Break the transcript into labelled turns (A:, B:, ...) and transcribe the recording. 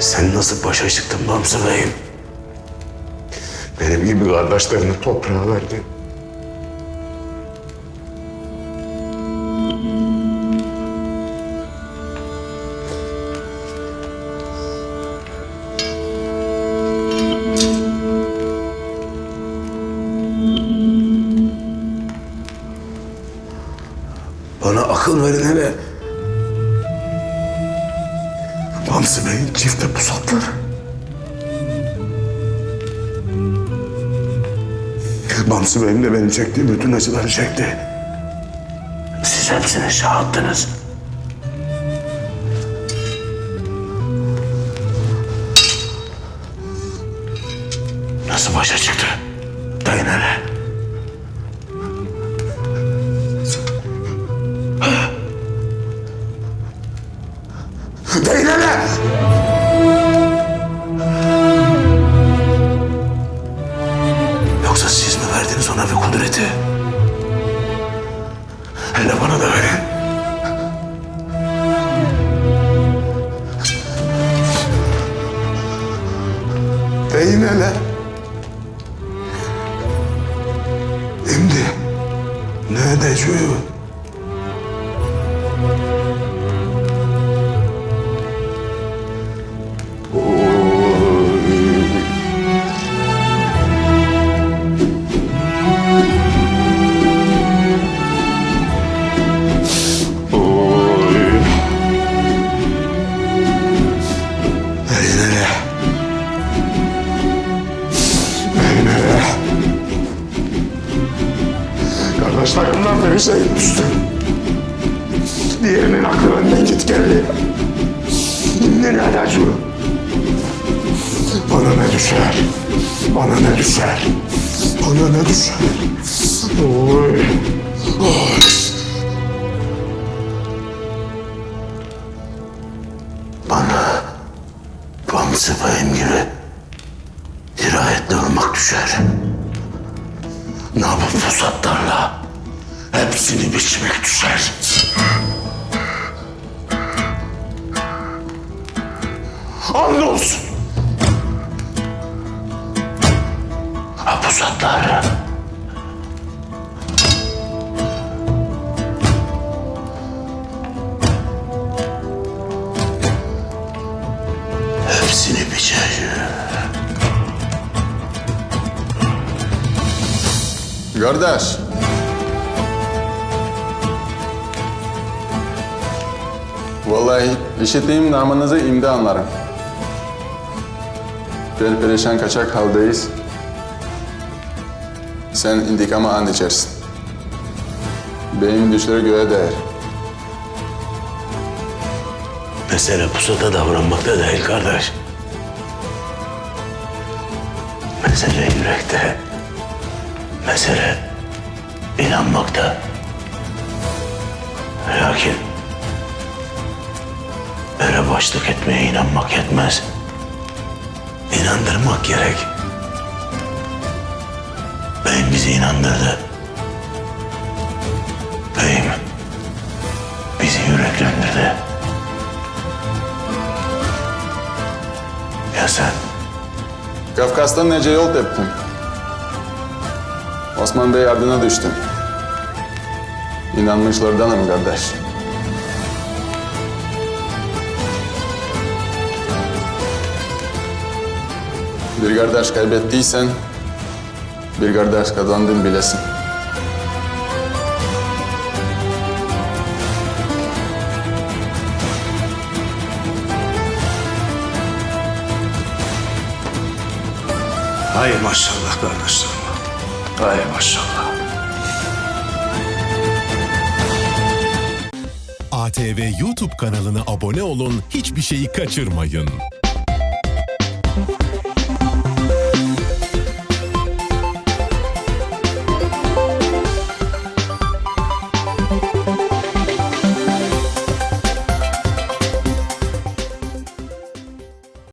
A: Sen nasıl başa çıktın Bamsı Bey'im? Benim gibi kardeşlerini toprağa verdin. Bana akıl verin hele. Bamsı Bey'in çifte pusatları. Bamsı Bey'im de benim çektiğim bütün acıları çekti. Siz hepsini şahattınız. Nasıl başa çıktı? Dayın hele. Ne edeceğim? Oy. Biri şehit düştü. Diğerinin aklı benden git geldi. Ne edeceğim? Bana ne düşer? Bana ne düşer? Bana ne düşer? Oy. Oy. Bana Bamsı Bey'im gibi dirayetli olmak düşer. Ne yapıp pusatlarla hepsini biçmek düşer. Andolsun. Ha pusatlar. Hepsini biçeceğim.
B: Kardeş. Vallahi işittiğim namınızı imde anlarım. Bir perişan kaçak haldeyiz. Sen intikama and içersin. Benim düşleri göğe değer.
A: Mesele pusata davranmakta değil kardeş. Mesele yürekte. Mesele inanmakta. Lakin öyle başlık etmeye inanmak yetmez. İnandırmak gerek. Beyim bizi inandırdı. Beyim bizi yüreklendirdi. Ya sen?
B: Kafkas'tan nece yol teptim. Osman Bey ardına düştüm. İnanmışlardanım kardeş. Bir kardeş kaybettiysen, bir kardeş kazandın bilesin.
A: Hay maşallah kardeşlerim. Hay maşallah.
C: ATV YouTube kanalına abone olun, hiçbir şeyi kaçırmayın.